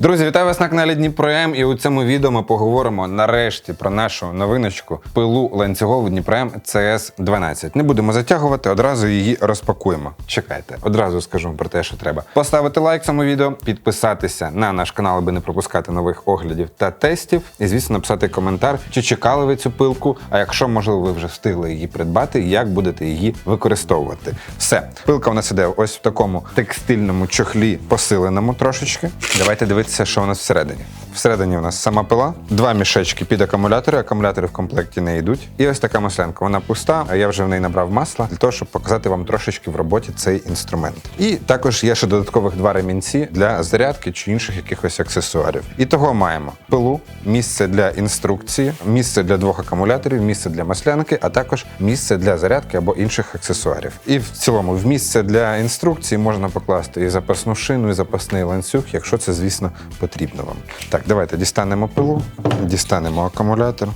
Друзі, вітаю вас на каналі Дніпром. І у цьому відео ми поговоримо нарешті про нашу новиночку пилу ланцюгову Дніпром CS 12. Не будемо затягувати, одразу її розпакуємо. Чекайте, одразу скажу про те, що треба поставити лайк цьому відео, підписатися на наш канал, аби не пропускати нових оглядів та тестів. І звісно, написати коментар, чи чекали ви цю пилку. А якщо можливо ви вже встигли її придбати, як будете її використовувати. Все, пилка у нас іде ось в такому текстильному чохлі, посиленому трошечки. Давайте дивитися, що у нас всередині. Всередині у нас сама пила, два мішечки під акумулятори. Акумулятори в комплекті не йдуть. І ось така маслянка. Вона пуста. а Я вже в неї набрав масла для того, щоб показати вам трошечки в роботі цей інструмент. І також є ще додаткових два ремінці для зарядки чи інших якихось аксесуарів. І того маємо пилу, місце для інструкції, місце для двох акумуляторів, місце для маслянки, а також місце для зарядки або інших аксесуарів. І в цілому, в місце для інструкції можна покласти і запасну шину, і запасний ланцюг, якщо це, звісно, потрібно вам. Так, давайте дістанемо пилу, дістанемо акумулятор,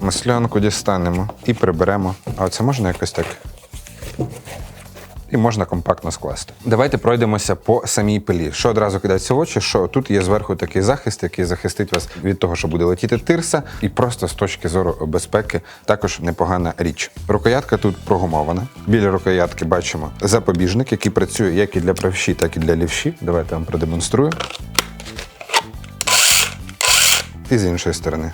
маслянку дістанемо і приберемо. А оце можна якось так і можна компактно скласти. Давайте пройдемося по самій пилі. Що одразу кидається в очі, що тут є зверху такий захист, який захистить вас від того, що буде летіти тирса, і просто з точки зору безпеки також непогана річ. Рукоятка тут прогумована. Біля рукоятки бачимо запобіжник, який працює як і для правші, так і для лівші. Давайте вам продемонструю. І з іншої сторони.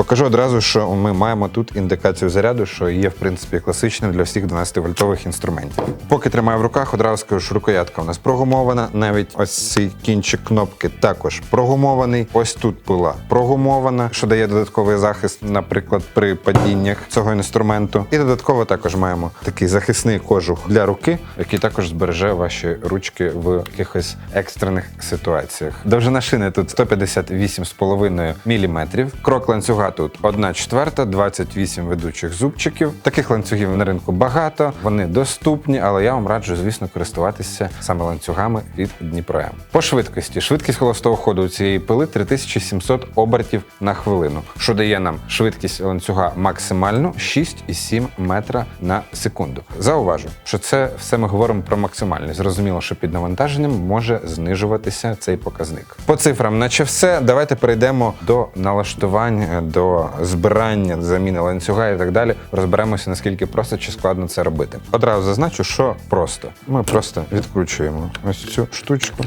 Покажу одразу, що ми маємо тут індикацію заряду, що є в принципі класичним для всіх 12-вольтових інструментів. Поки тримаю в руках, одразу скажу, що рукоятка у нас прогумована. Навіть ось цей кінчик кнопки також прогумований. Ось тут пила прогумована, що дає додатковий захист, наприклад, при падіннях цього інструменту. І додатково також маємо такий захисний кожух для руки, який також збереже ваші ручки в якихось екстрених ситуаціях. Довжина шини тут 158,5 мм. Крок ланцюга тут 1 четверта, 28 ведучих зубчиків. Таких ланцюгів на ринку багато, вони доступні, але я вам раджу, звісно, користуватися саме ланцюгами від Дніпром. По швидкості. Швидкість холостого ходу у цієї пили 3700 обертів на хвилину, що дає нам швидкість ланцюга максимальну 6,7 метра на секунду. Зауважу, що це все ми говоримо про максимальність. Зрозуміло, що під навантаженням може знижуватися цей показник. По цифрам, наче все, давайте перейдемо до налаштувань, до збирання, заміни ланцюга і так далі. Розберемося, наскільки просто чи складно це робити. Одразу зазначу, що просто. Ми просто відкручуємо ось цю штучку.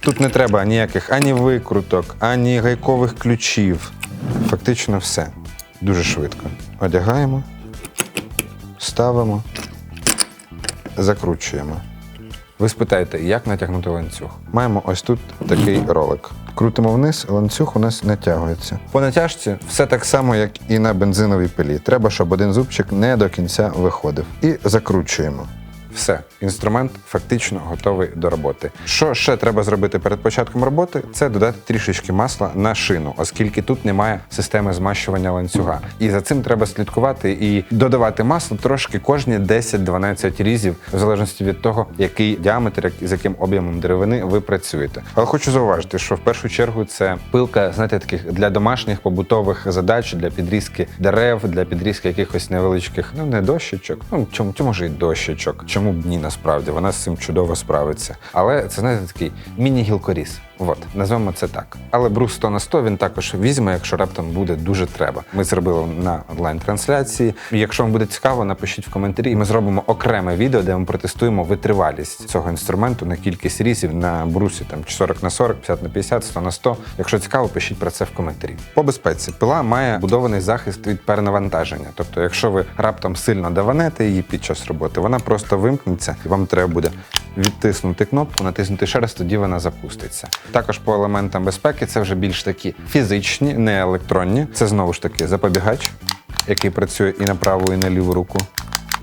Тут не треба ніяких ані викруток, ані гайкових ключів. Фактично все. Дуже швидко. Одягаємо, ставимо, закручуємо. Ви спитаєте, як натягнути ланцюг? Маємо ось тут такий ролик. Крутимо вниз, ланцюг у нас натягується. По натяжці все так само, як і на бензиновій пилі. Треба, щоб один зубчик не до кінця виходив. І закручуємо. Все, інструмент фактично готовий до роботи. Що ще треба зробити перед початком роботи? Це додати трішечки масла на шину, оскільки тут немає системи змащування ланцюга. І за цим треба слідкувати і додавати масло трошки кожні 10-12 різів, в залежності від того, який діаметр, з яким об'ємом деревини ви працюєте. Але хочу зауважити, що в першу чергу це пилка, знаєте, таких для домашніх побутових задач, для підрізки дерев, для підрізки якихось невеличких, ну не дощечок, ну чому, чому ж і дощечок? Чому б ні, насправді вона з цим чудово справиться. Але це знаєте такий міні-гілкоріз. От, назвемо це так. Але брус 100 на 100 він також візьме, якщо раптом буде дуже треба. Ми зробили на онлайн-трансляції. Якщо вам буде цікаво, напишіть в коментарі. Ми зробимо окреме відео, де ми протестуємо витривалість цього інструменту на кількість різів на брусі там 40 на 40, 50 на 50, 100 на 100. Якщо цікаво, пишіть про це в коментарі. По безпеці пила має будований захист від перенавантаження. Тобто, якщо ви раптом сильно даванете її під час роботи, вона просто вимкнеться, і вам треба буде відтиснути кнопку, натиснути ще раз, тоді вона запуститься. Також по елементам безпеки це вже більш такі фізичні, не електронні. Це знову ж таки запобігач, який працює і на праву, і на ліву руку.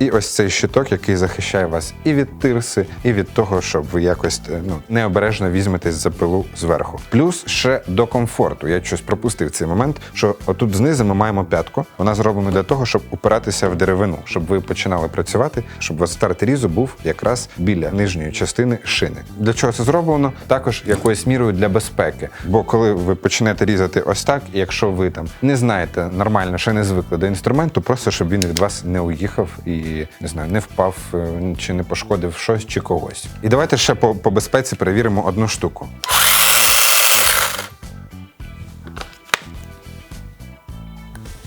І ось цей щиток, який захищає вас і від тирси, і від того, щоб ви якось е, ну необережно візьметесь за пилу зверху. Плюс ще до комфорту. Я щось пропустив цей момент, що отут знизу ми маємо п'ятку. Вона зроблена для того, щоб упиратися в деревину, щоб ви починали працювати, щоб у вас старт різу був якраз біля нижньої частини шини. Для чого це зроблено? Також якоюсь мірою для безпеки. Бо коли ви почнете різати ось так, якщо ви там не знаєте нормально, ще не звикли до інструменту, просто щоб він від вас не уїхав і і не знаю, не впав е, чи не пошкодив щось чи когось. І давайте ще по, по безпеці перевіримо одну штуку.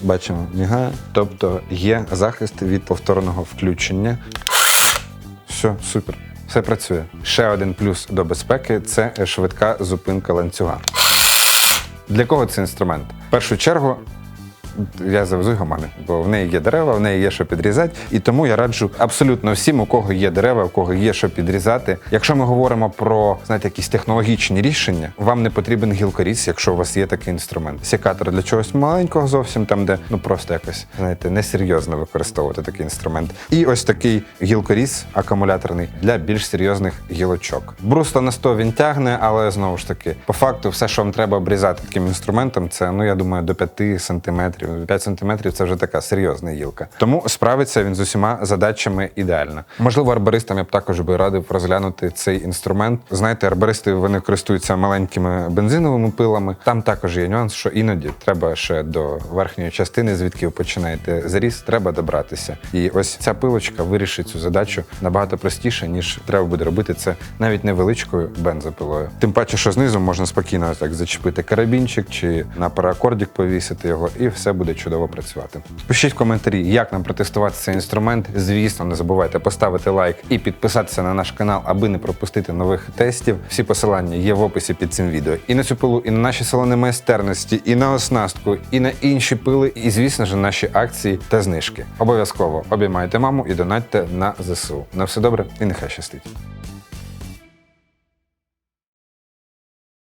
Бачимо, мігає. Тобто є захист від повторного включення. Все, супер. Все працює. Ще один плюс до безпеки це швидка зупинка ланцюга. Для кого цей інструмент? В першу чергу я завезу його мамі, бо в неї є дерева, в неї є що підрізати. І тому я раджу абсолютно всім, у кого є дерева, у кого є що підрізати. Якщо ми говоримо про знаєте, якісь технологічні рішення, вам не потрібен гілкоріз, якщо у вас є такий інструмент. Секатор для чогось маленького зовсім, там, де ну просто якось знаєте, несерйозно використовувати такий інструмент. І ось такий гілкоріз акумуляторний для більш серйозних гілочок. Бруста на 100 він тягне, але знову ж таки, по факту, все, що вам треба обрізати таким інструментом, це ну я думаю, до 5 сантиметрів. 5 сантиметрів це вже така серйозна гілка. Тому справиться він з усіма задачами ідеально. Можливо, арбористам я б також би радив розглянути цей інструмент. Знаєте, арбористи вони користуються маленькими бензиновими пилами. Там також є нюанс, що іноді треба ще до верхньої частини, звідки ви починаєте зріз, треба добратися. І ось ця пилочка вирішить цю задачу набагато простіше, ніж треба буде робити це навіть невеличкою бензопилою. Тим паче, що знизу можна спокійно так зачепити карабінчик чи на параакордік повісити його, і все буде чудово працювати. Пишіть коментарі, як нам протестувати цей інструмент. Звісно, не забувайте поставити лайк і підписатися на наш канал, аби не пропустити нових тестів. Всі посилання є в описі під цим відео. І на цю пилу, і на наші салони майстерності, і на оснастку, і на інші пили, і звісно ж наші акції та знижки. Обов'язково обіймайте маму і донатьте на ЗСУ. На все добре і нехай щастить.